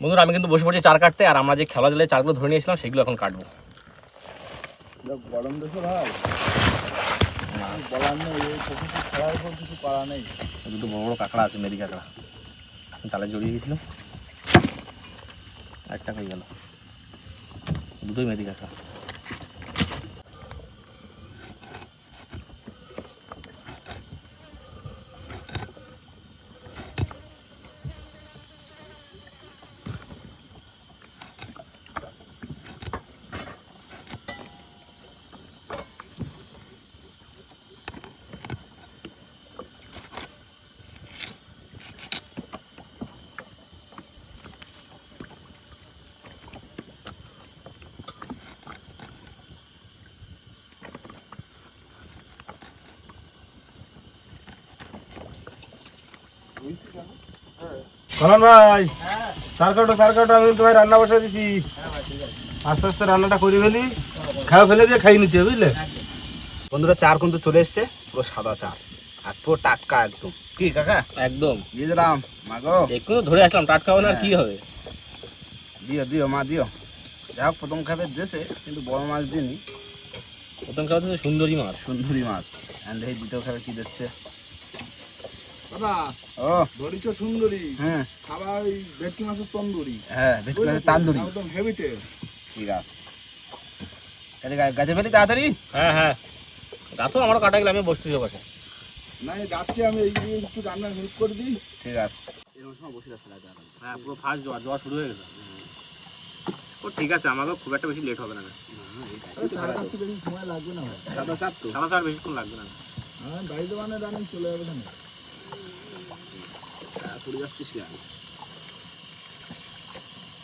বন্ধুরা আমি কিন্তু বসে পড়ছি চার কাটতে আর আমরা যে খেলা জলে চারগুলো ধরে নিয়েছিলাম সেগুলো এখন কাটবো। গরম দেশে ভাই বলার নেই এই খেলার উপর কিছু করা নেই। দুটো বড় বড় কাঁকড়া আছে মেরি কাঁকড়া। জালে জড়িয়ে গেছিল। একটা হয়ে গেল। দুটোই মেদি কাঁকড়া। কলন ভাই। চার কাটো চার কাটো আমি তোমায় রান্না বসে দিছি। আস্তে আস্তে রান্নাটা করে ফেলি। খাওয়া ফেলে দিয়ে খাই নিতে বুঝলে? বন্ধুরা চার কিন্তু চলে এসছে পুরো সাদা চার। আর পুরো টাটকা একদম। কি কাকা? একদম। দিয়ে দিলাম। মাগো? একটু ধরে আসলাম টাটকা হবে না কি হবে? দিও দিও মা দিও। যাই প্রথম খাবে দেশে কিন্তু বড় মাছ দিনি প্রথম তো সুন্দরী মাছ। সুন্দরী মাছ। অ্যান্ড এই দ্বিতীয় খাবে কি দিচ্ছে? দাদা ও। ধরিচ সুন্দরী। হ্যাঁ। খাবার ওই ভেটকি মাছের তন্দুরি। হ্যাঁ ভেটকি মাছের তান্দুরি। একদম হেভি টেস্ট ঠিক আছে তাহলে গাছে ফেলি তাড়াতাড়ি? হ্যাঁ হ্যাঁ। গাছও আমার কাটা গেলে আমি বসতেছি পাশে। না যাচ্ছি আমি এই একটু রান্না হেল্প করে দিই। ঠিক আছে। এরকম সময় বসে ফেলা যায় হ্যাঁ পুরো ফার্স্ট জোয়া জোয়া শুরু হয়ে গেছে। ও ঠিক আছে আমাকে খুব একটা বেশি লেট হবে না। সময় লাগবে না ভাই। সাদা চাপ তো। সারা সার বেশিক্ষণ লাগবে না। হ্যাঁ বাড়িতে মানে রান্না চলে যাবে না পড়ে যাচ্ছিস কেন?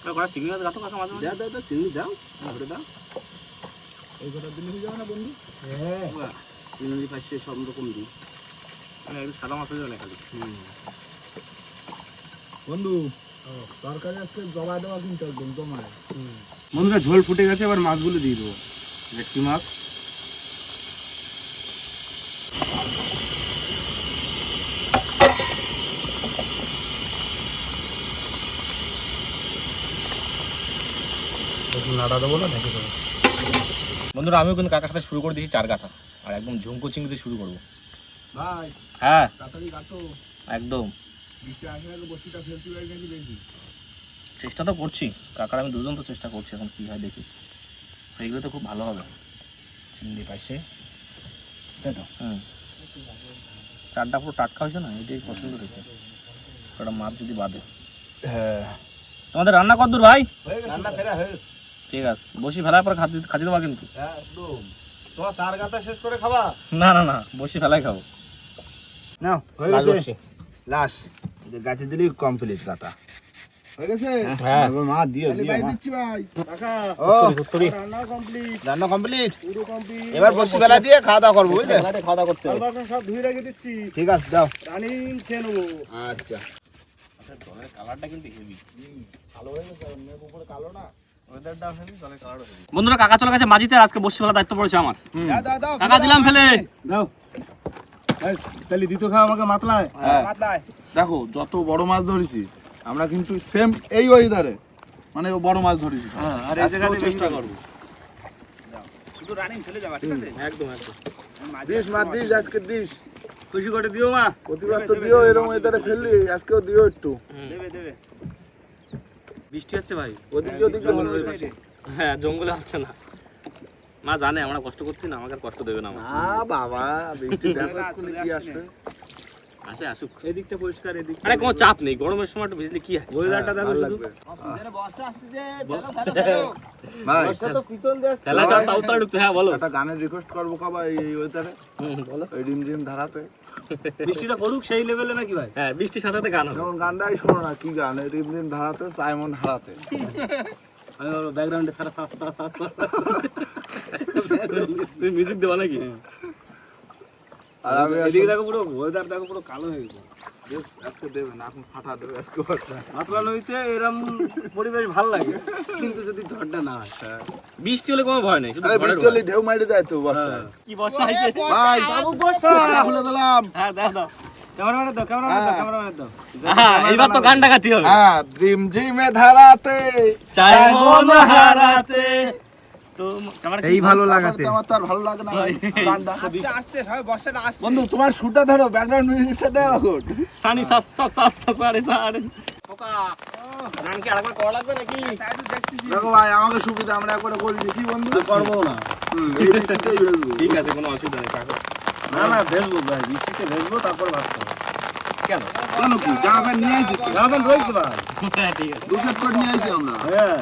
কটা চিংড়ি মাছ গাতো কাকা মাঝে মাঝে? দাও দাও দাও চিংড়ি দাও ধরে দাও। এই কটা দিন হয়ে যাবে না বন্ধু? বাহ, চিংড়ি পাইছে সব রকম দিই মানে একটু সাদা মাছ হয়ে যাবে না খালি? বন্ধু তরকারি আজকে জমা দেওয়া কিন্তু একদম জমায় বন্ধুরা ঝোল ফুটে গেছে এবার মাছগুলো দিয়ে দেবো। ভেটকি মাছ? একটু নাড়া দেবো না ঢেকে দেবো। বন্ধুরা আমিও কিন্তু কাকার সাথে শুরু করে দিয়েছি চার গাথা। আর একদম ঝুমকো চিংড়ি দিয়ে শুরু করব। ভাই হ্যাঁ। তাড়াতাড়ি কাটো একদম। চেষ্টা তো করছি। কাকার আমি দুজন তো চেষ্টা করছি এখন কী হয় দেখি। এইগুলো তো খুব ভালো হবে। চিংড়ি পাইছে। তাই তো? হুম। চারটা পুরো টাটকা হয়েছে না? এটাই পছন্দ হয়েছে। একটা মাছ যদি বাদে। হ্যাঁ। তোমাদের রান্না কত দূর ভাই রান্না ফেরা হয়েছে ঠিক আছে। বসি ফেলার পর খাতে খাতে দেবা কিন্তু। হ্যাঁ তোমার চার গাঁথা শেষ করে খাবা? না না না বসি ফেলাই খাব। নাও হয়ে গেছে। লাশ গাছে দিলি কমপ্লিট কাটা হয়ে গেছে? হ্যাঁ। মা দিও দিও মা। দিচ্ছি ভাই। কাকা ও রান্না কমপ্লিট রান্না কমপ্লিট পুরো কমপ্লিট এবার বসি বেলা দিয়ে খাওয়া দাওয়া করব বুঝলে? খাওয়া দাওয়া করতে হবে। সব ধুয়ে রেখে দিচ্ছি। ঠিক আছে দাও। রানিং খেয়ে নেব। আচ্ছা। জলের কালারটা কিন্তু হেভি ভালো হয়ে গেছে। মেঘ উপরে কালো না? বন্ধুরা কাকা চলে গেছে মাঝিতে আজকে বসে ফেলা দায়িত্ব পড়েছে আমার। দাও দাও দাও কাকা দিলাম ফেলে। দাও। তাহলে দ্বিতীয় খাওয়া আমাকে মাতলায়। হ্যাঁ। দেখো যত বড় মাছ ধরেছি আমরা কিন্তু সেম এই ওয়েদারে মানে বড় মাছ ধরেছি। হ্যাঁ আর এই আজকেও চেষ্টা করব। শুধু রানিং ফেলে যাবা ঠিক আছে? একদম একদম। দিস মাছ দিস আজকে দিস। খুশি করে দিও মা। প্রতিবার তো দিও এরকম ওয়েদারে ফেললি আজকেও দিও একটু। দেবে দেবে। বৃষ্টি হচ্ছে ভাই। ওদিকে ওদিকে হবে। হ্যাঁ জঙ্গলে হচ্ছে না। মা জানে আমরা কষ্ট করছি না আমাকে কষ্ট দেবে না আমার বাবা বৃষ্টি দেখো কি আসবে। আসে আসুক। এদিকটা পরিষ্কার এদিক আরে কোনো চাপ নেই গরমের সময় একটু ভিজলে কি হয়? ওয়েদারটা দেখো শুধু। ভাই বর্ষা তো পিছন তাও তাও ঢুকতে হ্যাঁ বলো। একটা গানের রিকোয়েস্ট করব কবা এই ওয়েদারে বলো। ওই রিম রিম ধারাতে। বৃষ্টিটা পড়ুক সেই লেভেলে নাকি ভাই? হ্যাঁ বৃষ্টির সাথে গান হবে। যেমন গানটাই শোনো না কি গান? এই রিম রিম ধারাতে সাইমন হারাতে আমি ব্যাকগ্রাউন্ডে সারা সারা সারা সারা। তুমি মিউজিক দেবা নাকি? আর আমি এদিকে দেখো পুরো ওয়েদার দেখো পুরো কালো হয়ে গেছে। আজকে দেবে না এখন ফাটা দেবে আজকে মাতলা নদীতে এরম পরিবেশ ভালো লাগে কিন্তু যদি ঝড়টা না হয় বৃষ্টি হলে কোনো ভয় নেই শুধু আরে ঝড়ের বৃষ্টি হলে ঢেউ মাইরে যায় তো বর্ষায় কি বর্ষা হয়েছে? ভাই পাতা খুলে দিলাম হ্যাঁ দাও দাও। দাও এইবার তো গানটা গাতি হবে। হ্যাঁ ধারাতে। চাইব না হারাতে। তো এই ভালো লাগাতে? আমার তো আর ভালো লাগে না। আসছে আসছে সবাই বর্ষাটা আসছে। বন্ধু তোমার শুটটা ধরো ব্যাকগ্রাউন্ড মিউজিকটা দাও এখন। সানি সাত সাত সাত সাত সাড়ে সাড়ে খোকা। গান আরেকবার করা লাগবে নাকি? তাই তো দেখতেছি। দেখো ভাই আমাকে সুবিধা আমরা একবারে করে কি বন্ধু? করব না। ঠিক আছে কোনো অসুবিধা নেই কাকু। না না ভেজবো ভাই ভেজবো তারপর কেন? কেন কি? জামা প্যান্ট নিয়ে আসি রয়েছে ভাই। হ্যাঁ ঠিক আছে। দু সেট করে নিয়ে আসি আমরা। হ্যাঁ।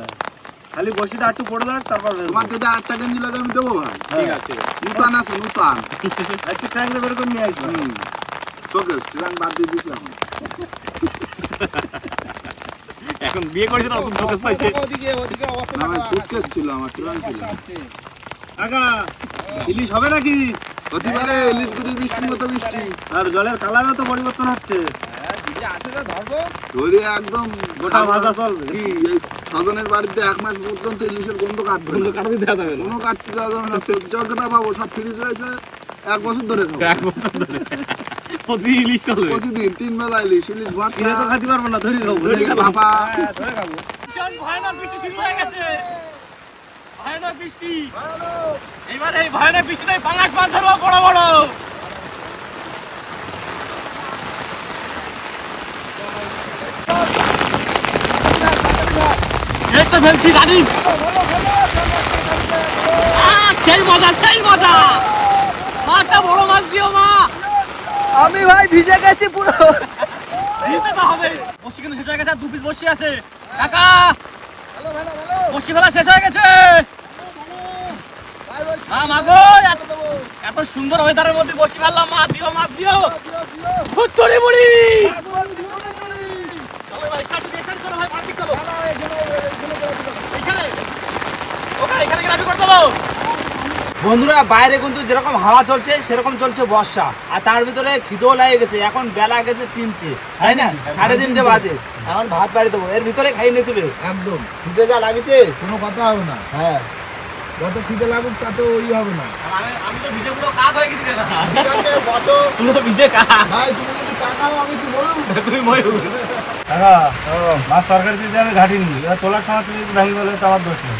খালি বসিটা একটু পড়ে যাক তারপর তোমার যদি আটটা গেঞ্জি লাগে আমি দেবো ভাই। ঠিক আছে। নূতন আছে নূতন। আজকে ট্যাঙ্কে বের করে নিয়ে আসব। হুম। শোকেস বাদ দিয়ে দিছি এখন। এখন বিয়ে করেছে না পাইছে। ওদিকে ওদিকে অবস্থা না সুটকেস ছিল আমার ট্রান ছিল। কাকা ইলিশ হবে নাকি? হতে পারে ইলিশগুড়ির বৃষ্টির মতো বৃষ্টি। আর জলের কালারও তো পরিবর্তন হচ্ছে। হ্যাঁ, যদি আসে তো ধরবো। ধরে একদম গোটা ভাজা চলবে। কি এই ছজনের বাড়িতে এক মাস পর্যন্ত ইলিশের গন্ধ কাটবে না। কাটাতে দেওয়া যাবে না। কোনো কাটতে দেওয়া যাবে না। যতটা পাবো সব ফ্রিজ রয়েছে এক বছর ধরে খাব। এক বছর ধরে। প্রতি ইলিশ চলবে প্রতিদিন তিন বেলা ইলিশ ইলিশ কিনে তো ভর্তা পারব না ধরি খাব ইলিশ ভাপা হ্যাঁ ধরে খাব। ভীষণ ভয়ানক বৃষ্টি শুরু হয়ে গেছে। ভয়ানক বৃষ্টি। এবার এই ভয়ানক বৃষ্টিতে পাঙাশ মাছ ধরবো বড় বড় এই তো ফেলছি রানি সেই মজা সেই মজা। মাছটা বড় মাছ দিও মা। আমি ভাই ভিজে গেছি পুরো। দিতে তো হবে। বসি কিন্তু শেষ হয়ে গেছে দু পিস বসি আছে। কাকা! বসি ফেলা শেষ হয়ে গেছে। এত- সুন্দর ওয়েদারের মধ্যে বসি ফেললাম মা দিও মাছ দিও। ফুটতরি মুড়ি। বন্ধুরা বাইরে কিন্তু যেরকম হাওয়া চলছে সেরকম চলছে বর্ষা। আর তার ভিতরে খিদেও লাগে গেছে। এখন বেলা গেছে তিনটে তাই না? সাড়ে তিনটে বাজে। এখন ভাত বাড়ি দেবো। এর ভিতরে খাই নিতে হবে একদম। খিদে যা লাগেছে। কোনো কথা হবে না। হ্যাঁ। যত খিদে লাগুক তাতে ওই হবে না। আমি আমি তো ভিজে পুরো কাক হয়ে গেছি ঠিক আছে বসো। তুমি তো ভিজে কাক। ভাই তুমি যদি টাকাও আমি কি বলব তুমি ময়ূর কাকা মাছ তরকারি দিতে আমি ঘাটিনি এবার তোলার সময় তুমি ভেঙে বলে তো আমার দোষ নেই।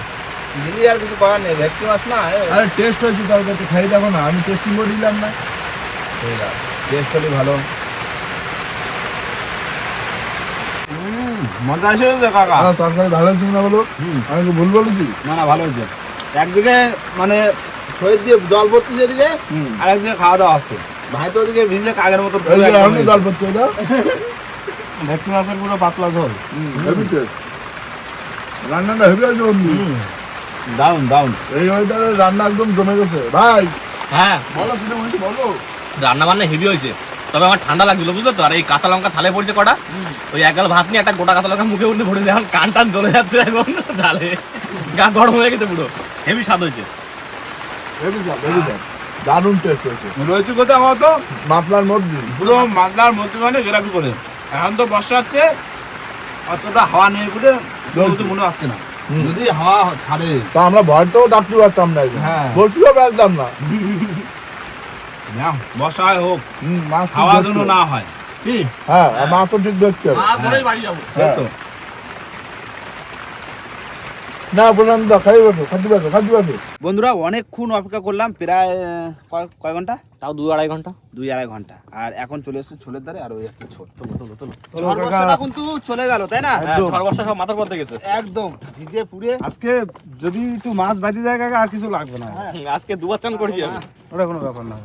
দিদি আর কিছু করার নেই ভেটকি মাছ না আরে টেস্ট হয়েছে তরকারি খাই দেখো না আমি টেস্টিং করে দিলাম না। ঠিক আছে টেস্ট হলে ভালো। মজা আসে কাকা। তরকারি ভালো হয়েছে না বলো? আমি ভুল বলেছি? না না ভালো হয়েছে। একদিকে মানে শহীদ দিয়ে জল পড়তেছে এদিকে আর একদিকে খাওয়া দাওয়া আছে ভাই তো ওদিকে ভিজে কাগের মতো জল পড়তে দাও। ভেটকি মাছের পুরো পাতলা ঝোল। হেভি টেস্ট রান্নাটা হেভি আছে বন্ধু। দারুণ দারুণ এই ওয়েদারে রান্না একদম জমে গেছে। ভাই হ্যাঁ। বলো কিরম হয়েছে বলো। রান্না বান্না হেভি হয়েছে। তবে আমার ঠান্ডা লাগছিল বুঝলো তো? আর এই কাঁচা লঙ্কা থালে পড়ছে কটা। ওই এক গাল ভাত নিয়ে একটা গোটা কাঁচা লঙ্কা মুখে উঠে পড়ে এখন কান টান জ্বলে যাচ্ছে এখন। ঝালে গা গরম হয়ে গেছে পুরো। হেভি স্বাদ হয়েছে। হেভি জল হেভি জল দারুণ টেস্ট হয়েছে। রয়েছে কোথাও কত মাপলার মধ্যে। পুরো মাদলার মধ্যখানে গ্রাফি করে। এখন তো বর্ষা হচ্ছে অতটা হাওয়া নেই বলে তো মনে হচ্ছে না। যদি হাওয়া ছাড়ে। তা আমরা ভয়টাও ডাকতে পারতাম না হ্যাঁ। বসলেও বেড়াতাম না। বর্ষায় হোক মাছ হাওয়া যেন না হয়। কি হ্যাঁ মাছও ঠিক দেখতে হবে। বাড়ি যাব। হ্যাঁ। তো না বললাম দা খাই বসো খাদ্য বসো খাদ্য বসো। বন্ধুরা অনেকক্ষণ অপেক্ষা করলাম প্রায় কয় ঘণ্টা? তাও দু আড়াই ঘণ্টা। দুই আড়াই ঘণ্টা। আর এখন চলে এসেছে ছোলের দ্বারে আর ওই একটা ঝড় কিন্তু চলে গেল তাই না? হ্যাঁ ঝড় বর্ষা সব মাথার পথে গেছে একদম ভিজে পুড়ে। আজকে যদি একটু মাছ বাজি যায় কাকা আর কিছু লাগবে না। হুম, আজকে দুবার চান করেছি আমি। ওটা কোনো ব্যাপার না।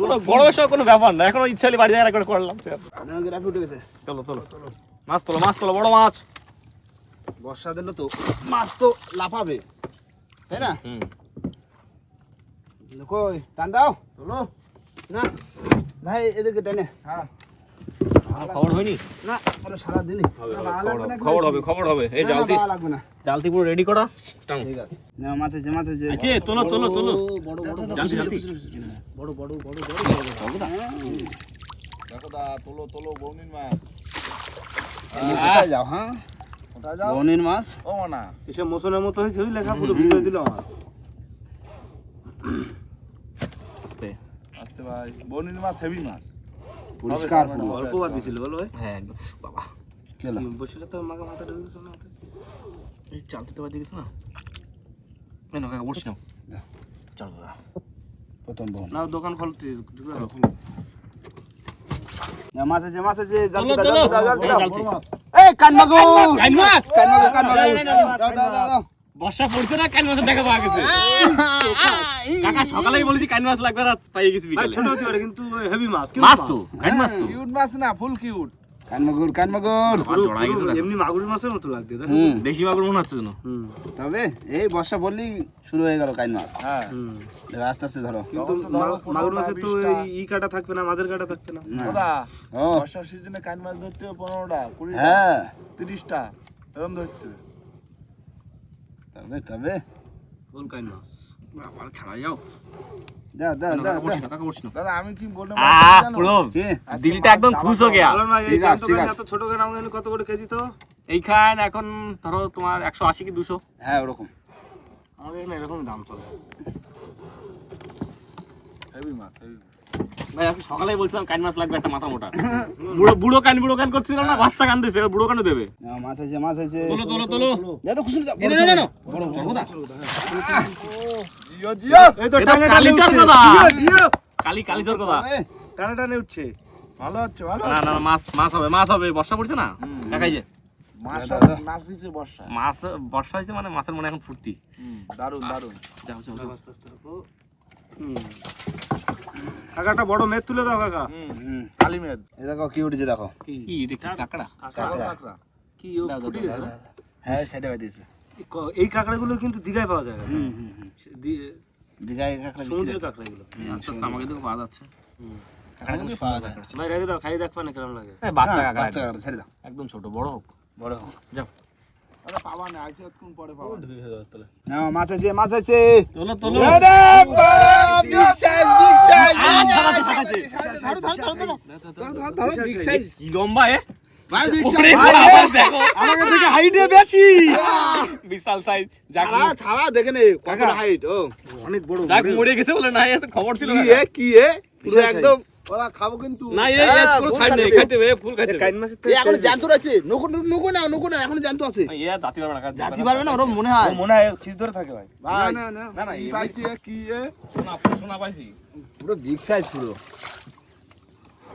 কোনো গরমের সময় কোনো ব্যাপার না এখন ইচ্ছা হলে বাড়ি যায় একবার করলাম উঠে গেছে। চলো চলো। মাছ তোলো মাছ তোলো বড় মাছ। বর্ষা দিলে তো মাছ তো লাফাবে তাই না? কই টান দাও। না ভাই এদিকে টেনে। আমার খবর হয়নি? না সারাদিনই খবর হবে খবর হবে এই জালতি জালতি পুরো রেডি করা? ঠিক আছে। না মাছ আছে মাছ আছে। আছে তোলো তোলো তোলো। বড় বড় জালতি জালতি। দেখো দা তোলো তোলো বৌনির মাছ। যাও হ্যাঁ? বনির মাছ? ও না। এসে মোশনের মতো হয়েছে ওই লেখা পুরো ভিজে দিল আমার। আস্তে। আসতে ভাই বৌনির মাছ হেভি মাছ। পরিষ্কার পুরো। অল্প বাদ দিছিল বলো ভাই। হ্যাঁ একদম। বাবা। কেলা বসলে তো মাকে মাথা ঢুকে গেছে না এই চাল দিতে পারতে গেছে না? এই না কাকা বসি না চল দাদা প্রথম বোন। না দোকান খোলতে মাছ আছে মাছ আছে দাও। দাও এই কানমাগুর না, না, না, দাও দাও দাও বর্ষা পড়ছে না কান মাছের দেখা পাওয়া গেছে কাকা সকালেই বলেছি কাইন মাছ লাগবে রাত পাইয়ে গেছি ভাই বিকালে ছোট হতে পারে কিন্তু হেভি মাছ মাছ তো তো। কিউট মাছ না ফুল কিউট কানমাগুর কানমাগুর। এমনি মাগুরের মাছের মতো লাগবে হুম। দেশি মাগুর মনে হচ্ছে যেন। তবে এই বর্ষা বললেই শুরু হয়ে গেল কাইন মাছ। হ্যাঁ। আস্তে আস্তে ধরো। কিন্তু মাগুর মাছের তো ই কাটা থাকবে না মাদের কাটা থাকবে না। না। ও। বর্ষার সিজনে কান মাছ ধরতে হবে পনেরোটা কুড়িটা হ্যাঁ। তিরিশটা এরকম ধরতে হবে। তবে তবে। ফুল কাইন মাছ। আবার ছাড়া যাও। আমি কি বললাম? দিলটা একদম খুশ হয়ে ছোট কত করে কেজি তো। এইখান এখন ধরো তোমার একশো আশি কি দুশো? হ্যাঁ ওরকম। আমাদের এখানে এরকম দাম চলে। হেভি মাছ হেভি ভাই আজকে সকালেই বলছিলাম কাইন মাছ লাগবে একটা মাথা মোটা। বুড়ো বুড়ো কান বুড়ো কান করছিল না বাচ্চা কান দিছে বুড়ো কানও দেবে। মাছ আছে মাছ আছে। তোলো তোলো তোলো। দাও তো খুশি দাও এই নে, নে, নে, নে। বড় বড়। জিও জিও। এই তো টানে টানে কালিচার কথা। জিও, জিও। কালি কথা। টানে টানে উঠছে। ভালো হচ্ছে ভালো না না না, মাছ মাছ হবে মাছ হবে। বর্ষা পড়ছে না? দেখাই যে মাছ বর্ষা হয়েছে মানে মাছের মনে এখন ফুর্তি। হুম, দারুণ দারুণ যাও যাও যাও। আস্তে আস্তে কাকাটা বড় মেদ তুলে দাও কাকা। হুম কালি মেদ। এই দেখো কি উঠেছে দেখো। কি? কাকড়া? কাঁকড়া। কি ও ফুটে গেছে হ্যাঁ সাইডে বাদিয়েছে এই কাঁকড়াগুলো কিন্তু দীঘায় পাওয়া যায় না হুম হুম দিঘায় কাঁকড়া সমুদ্রের। কাঁকড়া এগুলো আস্তে আস্তে আমাকে দেখো পাওয়া যাচ্ছে। পাওয়া যায়। ভাই রেখে দাও খাই দেখবা না কেমন লাগে। হ্যাঁ, বাচ্চা হ্যাঁ, কাকড়া। বাচ্চা। ছেড়ে দাও। একদম ছোট বড় হোক। বড় হোক। যাও। লম্বা এ ভাই বিগ ওরে সাইজ বাবা, দেখো আমাকে থেকে হাইটে বেশি বিশাল সাইজ ছাড়া ছাড়া দেখে নে কত হাইট ও অনেক বড় মরে গেছে বলে না এত খবর ছিল কি এ কি এ পুরো একদম ওরা খাব কিন্তু। না এ হ্যাঁ, এ ছাড় নেই খাইতে খাইতে হবে ফুল খাইতে হবে কাইন মাছের তো এখন জানতো আছে। নকু নকু না নকু না এখন জানতো আছে। এ জাতি পারবে না জাতি পারবে না ওর মনে হয়। মনে হয় খিস ধরে থাকে ভাই। ভাই। না না না না কি পাইছি কি এ? শোনা শোনা পাইছি। পুরো বিগ সাইজ পুরো।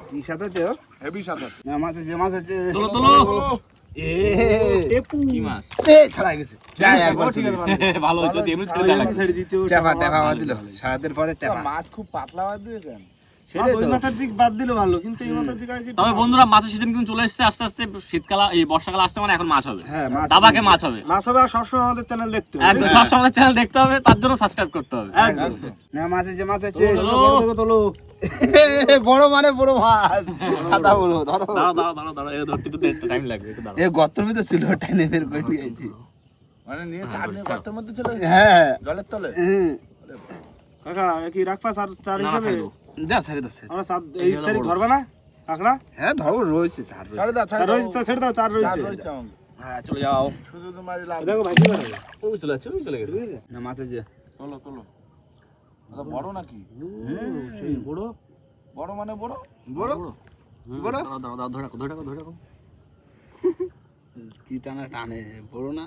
কি সাথে আছে হেভি সাঁতার না মাছ আছে মাছ আছে। তোলো তোলো। এ। টেপু। কি মাছ? এ ছাড়া গেছে। যাই একবার চলে গেছে ভালো হচ্ছে এমনি ছেড়ে টেপা টেপা দিল। সারাতের পরে টেপা। মাছ খুব পাতলা বাদ ওই মাথার দিক বাদ দিলে ভালো কিন্তু এই মাথার দিক আছে তবে বন্ধুরা মাছের সিজন কিন্তু চলে এসেছে আস্তে আস্তে শীতকাল এই বর্ষাকাল আসতে মানে এখন মাছ হবে। হ্যাঁ মাছ দাবাকে মাছ হবে। মাছ হবে আর সবসময় আমাদের চ্যানেল দেখতে হবে। একদম সব সময় চ্যানেল দেখতে হবে তার জন্য সাবস্ক্রাইব করতে হবে। একদম। না মাছ আছে মাছ আছে তোলো, তোলো। তোলো। বড় মানে বড় মাছ। সাদা বড় ধরো। দাঁড়াও দাঁড়াও দাঁড়াও দাঁড়াও এ ধরতে তো টাইম লাগবে একটু দাঁড়াও। এ গর্তর ভিতর ছিল টাইনে বের করে নিয়ে গেছি। মানে নিয়ে চার গর্তের মধ্যে চলে হ্যাঁ। জলের তলে? কাকা কি রাখবা চার চার হিসাবে। যা ছেড়ে দাও আমরা সাত এই তারিখ ধরবা না? কাকড়া? হ্যাঁ ধরো রয়েছে স্যার ছাড়ে চার রয়েছে তো ছেড়ে দাও চার চার রয়েছে। রয়েছে হ্যাঁ চলে যাও। শুধু তো মারি লাভ দেখো ভাই কি করে? ওই চলে যাচ্ছে ওই চলে গেছে। না মাছ আছে তোলো দাদা বড় নাকি? সেই বড়? বড় মানে বড়? বড়? দাঁড়াও দাঁড়াও ধরে রাখো ধরে রাখো ধরে রাখো। কি টানা টানে বড় না?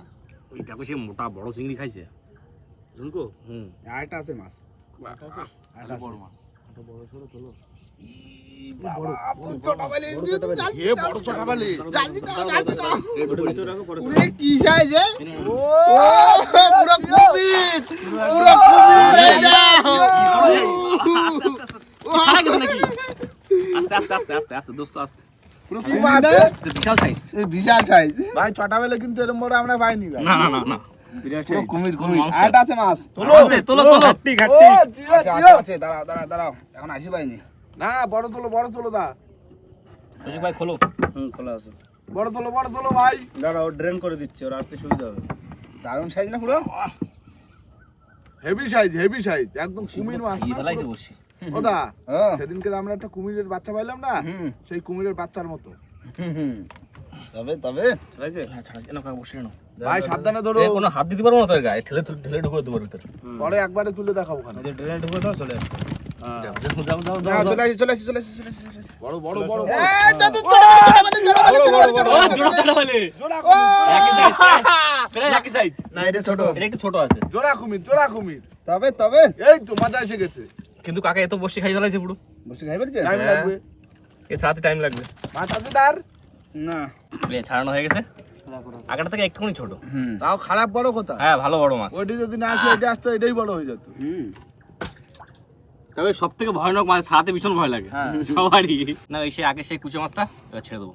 ওই দেখো সে মোটা বড় চিংড়ি খাইছে। ঝুনকো হুম। আরেকটা আছে মাছ। আরেকটা আছে। বড় মাছ। বিশাল সাইজ বিশাল সাইজ ভাই ছটা বেলে কিন্তু এরকম বড় আমরা পাইনি ভাই। না না না। না বিরাট পুরো size। কুমির কুমির। monster। আছে মাছ। তোলো তোলো তোলো। ঘাটতি ঘাটতি। আচ্ছা আচ্ছা দাঁড়াও দাঁড়াও দাঁড়াও। এখন আসি পাইনি না বড় তোলো বড় তোলো দা। রসিক ভাই খোলো। হুম খোলা আছে। বড় তোলো বড় তোলো ভাই। দাঁড়াও ড্রেন করে দিচ্ছি ওর আসতে সুবিধা হবে। দারুণ সাইজ না পুরো? হেভি সাইজ হেভি সাইজ একদম কুমির মাছ ফেলাইছে বসে সেদিনকে আমরা একটা কুমিরের বাচ্চা পাইলাম না হুম। সেই কুমিরের বাচ্চার মতো। হুম, হুম। তবে তবে। হ্যাঁ ছাড়া এনো কাকা বসে এনো ভাই সাবধানে ধরো। কোনো হাত দিতে পারব না তোর গায়ে। ঠেলে ঠেলে ঢুকে তোমার ভিতরে। পরে একবারে তুলে দেখাবো ওখানে। ড্রেনে ঢুকে দাও চলে মানে মানে মানে মানে তবে তবে। এই তো মজা এসে গেছে। কিন্তু কাকা এত বসে খাই ফেলাইছে পুরো। বসে খাই টাইম হ্যাঁ। লাগবে। এ ছাড়াতে টাইম লাগবে। মাছ আছে তার? না। ছাড়ানো হয়ে গেছে। আগের থেকে একটুখানি ছোট। হুম। তাও খারাপ বড় কথা? হ্যাঁ ভালো বড় মাছ। ওইটি যদি না আসে এটা আসতো এটাই বড় হয়ে যেত। হুম। তবে সব থেকে ভয়ানক মাছ ছাড়াতে ভীষণ ভয় লাগে। হ্যাঁ। সবারই। না এই সেই আগে সেই কুচে মাছটা এবার ছেড়ে দেবো।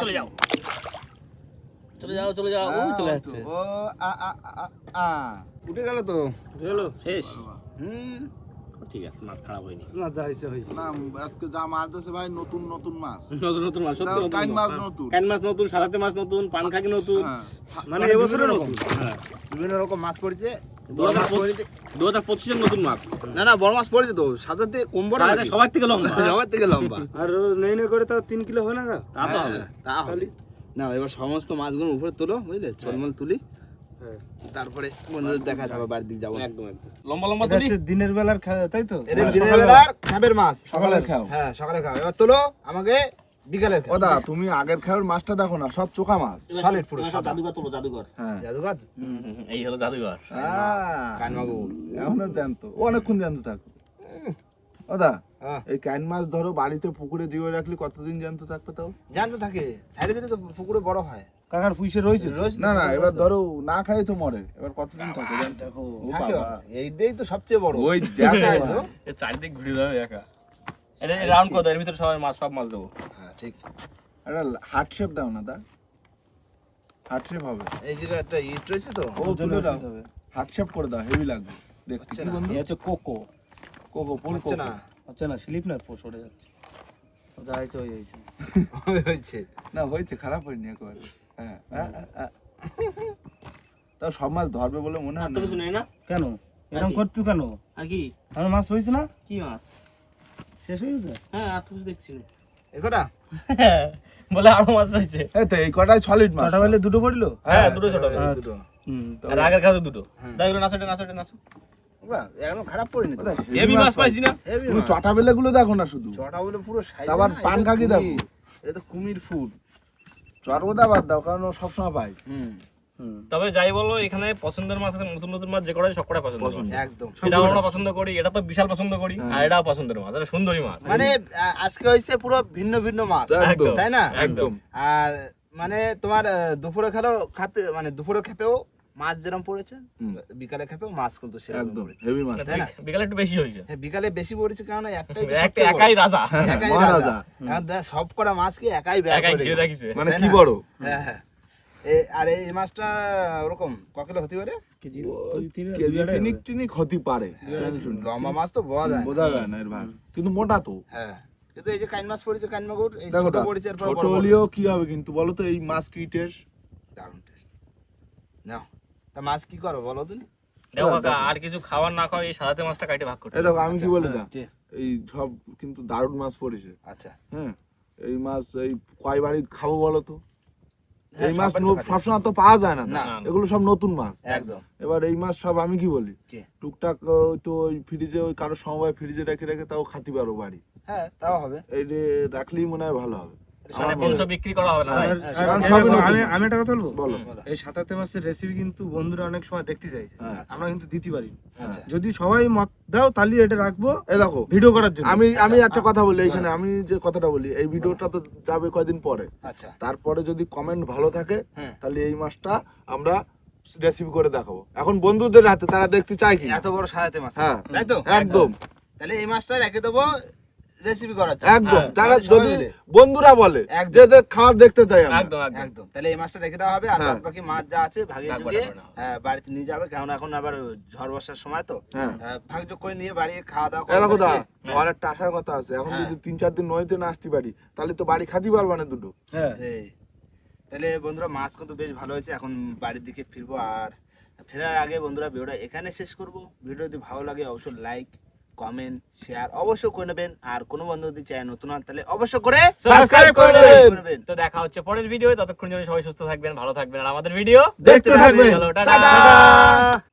চলে যাও। চলে যাও চলে যাও। ও চলে যাচ্ছে। ও আ আ আ উঠে গেল তো? হলো শেষ। হুম। ঠিক আছে মাছ খারাপ হয়নি। না যা হয়েছে না আজকে যা মাছ দিয়েছে ভাই নতুন নতুন মাছ। নতুন নতুন মাছ সত্যি তাও নতুন কাইন মাছ। নতুন। কাইন মাছ নতুন সাদাতে মাছ নতুন পানখাকি নতুন। হ্যাঁ। মানে নতুন। হ্যাঁ। বিভিন্ন রকম মাছ পড়েছে। দু বড় হাজার মাছ পড়েছে পঁচিশের নতুন মাছ। না না বড় মাছ পড়েছে তো। সাদাতে কম বড় সবার থেকে লম্বা। সবার থেকে লম্বা। আর নেই নেই করে তাও তিন কিলো হয় না গা? তা তো হবে। হ্যাঁ, তা হবে। না এবার সমস্ত মাছগুলো উপরে তোলো বুঝলে? চলমল তুলি। হ্যাঁ। তারপরে বন্ধুদের দেখা যাবে বাড়ির দিক যাব। একদম একদম। লম্বা লম্বা দিনের বেলার খাওয়া তাই তো? দিনের বেলার খাবের মাছ। সকালে খাও। হ্যাঁ সকালে খাও। এবার তোলো আমাকে বিকালের খাও। ওদা তুমি আগের খাওয়ার মাছটা দেখো না সব চোখা মাছ। সলিড পুরো সাদা। জাদুঘর তোলো জাদুঘর। হ্যাঁ। জাদুঘর? এই হলো জাদুঘর। কানমাগুর এখনও জ্যান্ত। ও অনেকক্ষণ জ্যান্ত থাকো। ওদা হ্যাঁ। এই কাইন মাছ ধরো বাড়িতে পুকুরে দিয়ে রাখলে কতদিন জ্যান্ত থাকবে তাও? জানতে থাকে। সাইডে দিলে তো পুকুরে বড় হয়। কাকার পুইসে রয়েছে না না এবার ধরো না খাই তো মরে। এবার কতদিন থাকে জ্যান্ত ও বাবা। এইটাই তো সবচেয়ে বড়। ওই দেখো ভাই। চারিদিক ঘুরে যাবে একা। এটা রাউন্ড করে দাও এর ভিতরে সবাই মাছ সব মাছ দেবো। হ্যাঁ ঠিক। একটা হার্ট শেপ দাও না দা হার্ট শেপ হবে। এই যে একটা ইট রয়েছে তো ও তুলে দাও। হার্ট শেপ করে দাও হেভি লাগবে। কি বন্ধু? এই হচ্ছে কোকো কোকো হচ্ছে না। হচ্ছে না স্লিপ না পো সরে যাচ্ছে। যা হয়েছে ওই হয়েছে হয়েছে না হয়েছে খারাপ হয়নি একেবারে। হ্যাঁ আ, আ, আ। তাও সব মাছ ধরবে বলে মনে হয় আর না। তো কিছু নেই না? কেন? এরকম করতো কেন? আর কি? আমার মাছ হয়েছে না? কি মাছ? শেষ হয়ে গেছে? হ্যাঁ আর কিছু দেখছি না। এগোটা বলে আরও মাছ পাইছে এই তো এই কটাই সলিড মাছ। ছটা বেলে দুটো পড়ল? হ্যাঁ দুটো ছোট হ্যাঁ, দুটো। হুম আর আগের খাতে দুটো। দাও এগুলো নাচো এটা নাচো নাচো। বাহ, খারাপ পড়েনি হেভি মাছ পাইছি না। তুমি চটা বেলে গুলো দেখো না শুধু। চটা বলে পুরো সাইজ আবার পান কাকি দেখো। এটা তো কুমির ফুড চটবদা বাদ দাও কারণ ও সবসময় পাই হুম। হুম। তবে যাই বলো এখানে পছন্দের মাছ আছে নতুন নতুন মাছ যে কটা সব কটা পছন্দ। একদম। এটা আমরা পছন্দ করি এটা তো বিশাল পছন্দ করি আর এটাও পছন্দের মাছ এটা সুন্দরী মাছ। মানে আজকে হয়েছে পুরো ভিন্ন ভিন্ন মাছ। তাই না? একদম। আর মানে তোমার দুপুরে খেলেও খাপে মানে দুপুরে খেপেও মাছ যেরকম পড়েছে। বিকালে খেপেও মাছ কিন্তু সেরকম হেভি মাছ। তাই না? বিকালে একটু বেশি হয়েছে। হ্যাঁ বিকালে বেশি পড়েছে কারণ একটাই একাই রাজা। একাই রাজা। এখন দেখ, সব কটা মাছ কি একাই বের একাই ঘিরে রাখিছে মানে কি বড়? হ্যাঁ হ্যাঁ। এ আর এই মাছটা ওরকম ক কিলো হতে পারে কেজি দুই তিনিক হতে পারে। লম্বা মাছ তো বোঝা যায়। বোঝা যায় না এর ভাগ। কিন্তু মোটা তো। হ্যাঁ। কিন্তু এই যে কাইন মাছ পড়েছে কাইন মাগুর এই ছোট পড়েছে এরপর ছোট বড় বড়। হলেও কি হবে কিন্তু? বলো তো এই মাছ কি টেস্ট দারুণ টেস্ট নাও। তা মাছ কি করো বলো তুমি দেখো কাকা আর কিছু খাবার না খাওয়া এই সাদাতে মাছটা কাটে ভাগ করতে দেখো আমি কি বলি হ্যাঁ, দা এই সব কিন্তু দারুণ মাছ পড়েছে। আচ্ছা। হ্যাঁ? এই মাছ এই কয় বাড়ি খাব বলো তো? হ্যাঁ, এই মাছ ন-। সবসময় তো পাওয়া যায় না না। এগুলো সব নতুন মাছ। একদম। এবার এই মাছ সব আমি কি বলি? টুকটাক ওই তো ওই ফ্রিজে ওই কারও সময় ফ্রিজে রেখে রেখে তাও খাতে পারো বাড়ি। হ্যাঁ তাও হবে। এই রাখলেই মনে হয় ভালো হবে। বিক্রি করা হবে না ভাই? আর- আর- কারণ এই সবই দেখো, নতুন। আমি একটা কথা বলব? এই সাতাতে মাসের রেসিপি কিন্তু বন্ধুরা অনেক সময় দেখতে চাইছে। হ্যাঁ আমরা কিন্তু দিতে পারি আচ্ছা। যদি সবাই মত দাও তাহলে এটা রাখব এই দেখো ভিডিও করার জন্য। আমি আমি একটা কথা বলি এইখানে আমি যে কথাটা বলি এই ভিডিওটা তো যাবে কয়দিন পরে। আচ্ছা। তারপরে যদি কমেন্ট ভালো থাকে হ্যাঁ। তাহলে এই মাছটা আমরা রেসিপি করে দেখাবো। এখন বন্ধুদের হাতে তারা দেখতে চায় কি এত বড় সাজাতে মাছ হ্যাঁ। তাই তো? একদম। তাহলে এই মাছটা রেখে দেবো রেসিপি একদম হ্যাঁ, তারা যদি বন্ধুরা বলে যে খাবার দেখতে চাই একদম একদম। একদম। তাহলে এই মাছটা রেখে দেওয়া হবে আর হ্যাঁ। বাকি মাছ যা আছে ভাগে ভাগ। হ্যাঁ, বাড়িতে নিয়ে যাবে। কারণ এখন আবার ঝড় বর্ষার সময় তো। হ্যাঁ, করে নিয়ে বাড়ি খাওয়া দাওয়া ঝড়ের টাসার কথা আছে। এখন। যদি তিন চার দিন নদীতে না আসতে পারি তাহলে তো বাড়ি খাতে পারবা না দুটো। হ্যাঁ। এই, তাহলে বন্ধুরা মাছ কিন্তু বেশ ভালো হয়েছে। এখন বাড়ির দিকে ফিরবো আর ফেরার আগে বন্ধুরা ভিডিওটা এখানে শেষ করব। ভিডিও যদি ভালো লাগে অবশ্যই লাইক কমেন্ট শেয়ার অবশ্যই করে নেবেন। আর কোনো বন্ধু যদি চায় নতুন হন তাহলে অবশ্যই করে সাবস্ক্রাইব করে নেবেন। তো দেখা হচ্ছে পরের ভিডিও ততক্ষণ জন্য সবাই সুস্থ থাকবেন ভালো থাকবেন। আর আমাদের ভিডিও দেখতে থাকবেন। চলো টাটা।